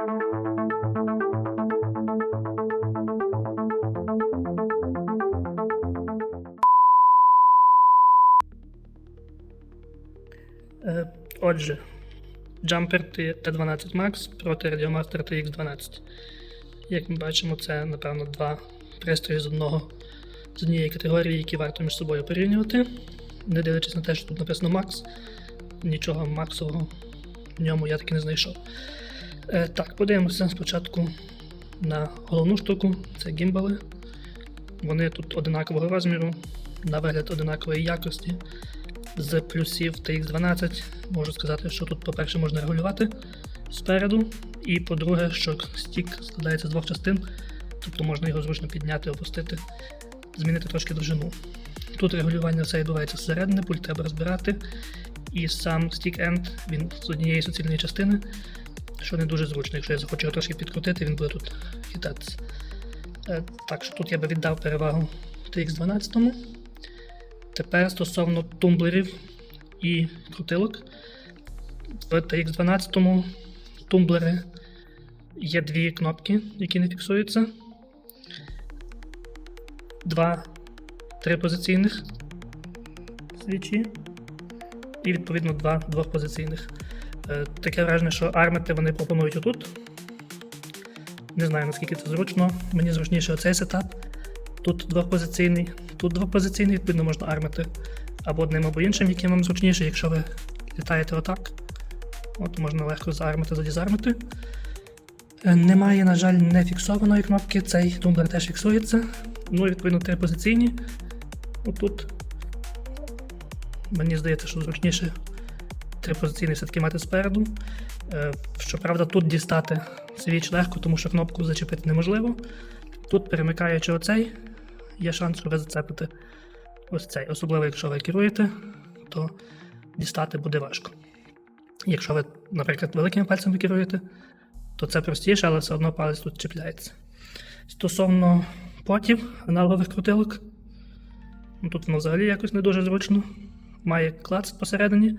Е, Отже, Jumper T12 Max проти Radiomaster TX12. Як ми бачимо, це, напевно, два пристрої з одного з однієї категорії, які варто між собою порівнювати. Не дивлячись на те, що тут написано Max, нічого максового в ньому я таки не знайшов. Е, так, подивимося спочатку на головну штуку це гімбали. Вони тут одинакового розміру, на вигляд одинакової якості. З плюсів TX12 можу сказати, що тут, по-перше, можна регулювати спереду, і по-друге, що стік складається з двох частин, тобто можна його зручно підняти, опустити, змінити трошки довжину. Тут регулювання все відбувається зсередини, пульт треба розбирати, і сам стік End він з однієї суцільної частини, що не дуже зручно. Якщо я захочу його трошки підкрутити, він буде тут хитатися. Е, Так що тут я би віддав перевагу TX12. Тепер стосовно тумблерів і крутилок. В TX12 тумблери є дві кнопки, які не фіксуються. Два трипозиційних свічі. І відповідно два двохпозиційних. Е, Таке враження, що армити вони пропонують отут. Не знаю наскільки це зручно. Мені зручніше оцей сетап. Тут двохпозиційний, тут двохпозиційний, відповідно можна армити або одним, або іншим, яким вам зручніше, якщо ви літаєте отак. От можна легко заармити, задізармити. Е, Немає, на жаль, нефіксованої кнопки, цей тумблер теж фіксується. Ну і відповідно трипозиційні. Отут. Мені здається, що зручніше трипозиційний все-таки мати спереду. Е, Щоправда, тут дістати свіч легко, тому що кнопку зачепити неможливо. Тут, перемикаючи оцей, є шанс, ви зацепите ось цей. Особливо, якщо ви керуєте, то дістати буде важко. Якщо ви, наприклад, великими пальцями керуєте, то це простіше, але все одно палець тут чіпляється. Стосовно потів аналогових крутилок, ну, тут воно взагалі якось не дуже зручно. Має клац посередині,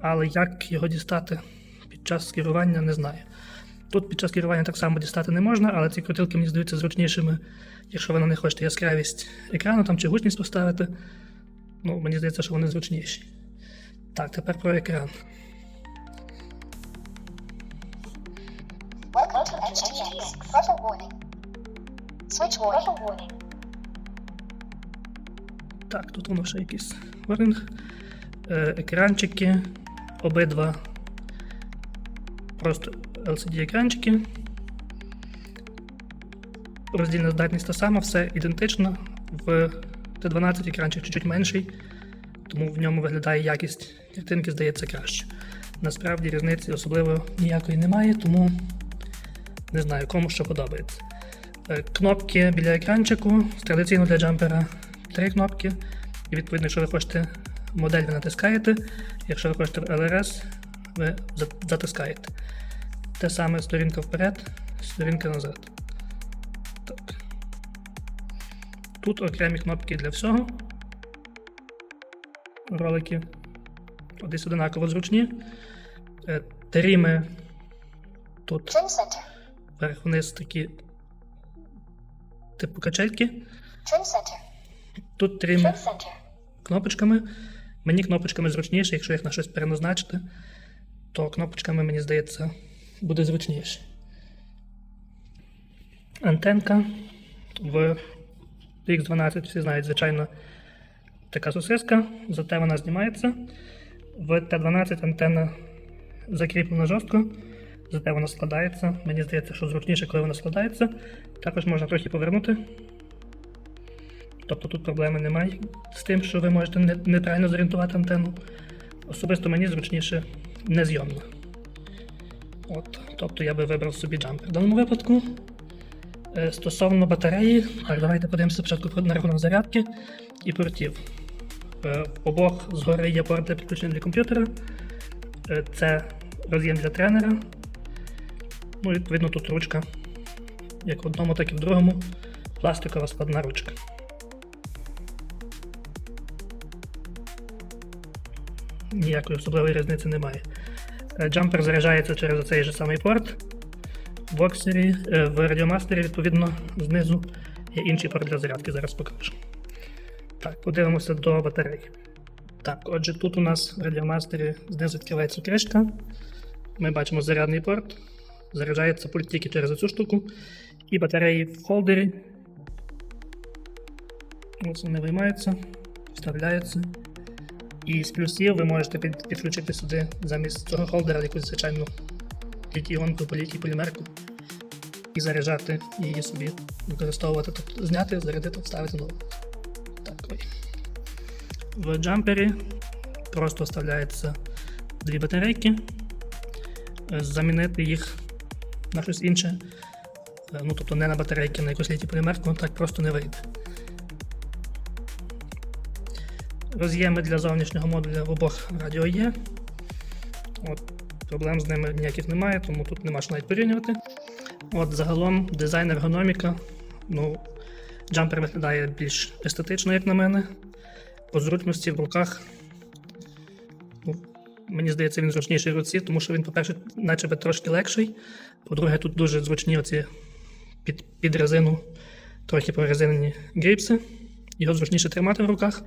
але як його дістати під час керування, не знаю. Тут під час керування так само дістати не можна, але ці крутилки мені здаються зручнішими, якщо ви на них хочете яскравість екрану там, чи гучність поставити. Ну, мені здається, що вони зручніші. Так, тепер про екран. Так, тут воно ще якийсь варинг. Е, екранчики, обидва просто LCD-екранчики. Роздільна здатність та сама, все ідентично. В Т12 екранчик чуть-чуть менший, тому в ньому виглядає якість картинки, здається, краще. Насправді різниці особливо ніякої немає, тому не знаю, кому що подобається. Е, Кнопки біля екранчику, традиційно для джампера три кнопки. І відповідно, якщо ви хочете модель, ви натискаєте. Якщо ви хочете LRS, ви затискаєте. Те саме сторінка вперед, сторінка назад. Так. Тут окремі кнопки для всього. Ролики десь одинаково зручні. Е, Тріми тут Trim вверх-вниз такі типу качельки. Тут трім кнопочками. Мені кнопочками зручніше, якщо їх на щось переназначити, то кнопочками, мені здається, буде зручніше. Антенка в X12 всі знають, звичайно, така сосиска, зате вона знімається. В Т12 антенна закріплена жорстко, зате вона складається. Мені здається, що зручніше, коли вона складається. Також можна трохи повернути. Тобто тут проблеми немає з тим, що ви можете не- неправильно зорієнтувати антенну. Особисто мені зручніше незйомно. От, тобто я би вибрав собі джампер. В даному випадку. Е, Стосовно батареї, так, давайте подивимося спочатку на рахунок зарядки і портів. Е, обох згори є порти підключені для комп'ютера. Е, Це роз'єм для тренера. Ну, відповідно, тут ручка, як в одному, так і в другому. Пластикова складна ручка. Ніякої особливої різниці немає. Е, Джампер заряджається через цей же самий порт. В боксері, е, в радіомастері, відповідно, знизу є інший порт для зарядки, зараз покажу. Так, подивимося до батареї. Так, отже, тут у нас в радіомастері знизу відкривається кришка. Ми бачимо зарядний порт. Заряджається пульт тільки через цю штуку. І батареї в холдері. Ось вони виймаються, вставляються. І з плюсів ви можете під- підключити сюди замість цього холдера якусь звичайну літій-іонку або літій-полімерку і заряджати її собі, використовувати, тобто зняти, зарядити, вставити нову. Так, ой. В джампері просто вставляється дві батарейки, Е, замінити їх на щось інше. е, Ну, тобто не на батарейки, на якусь літій-полімерку, так просто не вийде. Роз'єми для зовнішнього модуля в обох радіо є. От, проблем з ними ніяких немає, тому тут нема що навіть порівнювати. От загалом дизайн ергономіка. Ну, джампер виглядає більш естетично, як на мене. По зручності в руках. Ну, мені здається, він зручніший в руці, тому що він, по-перше, начебто трошки легший. По-друге, тут дуже зручні оці під, під резину, трохи прорезинені гріпси. Його зручніше тримати в руках.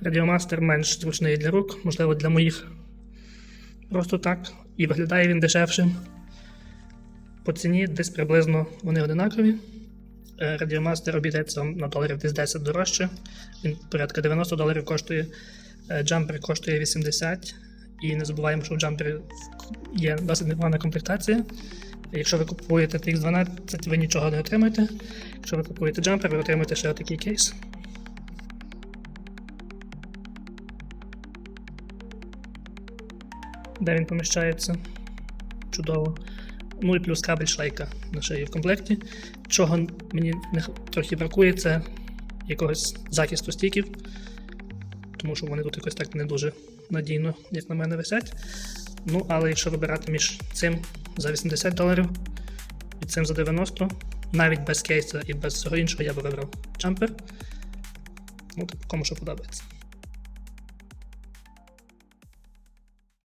Радіомастер менш зручний для рук, можливо, для моїх просто так. І виглядає він дешевшим. По ціні десь приблизно вони одинакові. Е, Радіомастер обійдеться на доларів десь 10 дорожче. Він порядка 90 доларів коштує. Е, Джампер коштує 80. І не забуваємо, що в джампері є досить непогана комплектація. Якщо ви купуєте TX12, ви нічого не отримаєте. Якщо ви купуєте джампер, ви отримаєте ще отакий кейс. Де він поміщається. Чудово. Ну і плюс кабель шлейка на шиї в комплекті. Чого мені трохи бракує, це якогось захисту стіків, тому що вони тут якось так не дуже надійно, як на мене, висять. Ну, але якщо вибирати між цим за 80 доларів і цим за 90, навіть без кейса і без всього іншого, я би вибрав джампер. Ну, так, кому що подобається.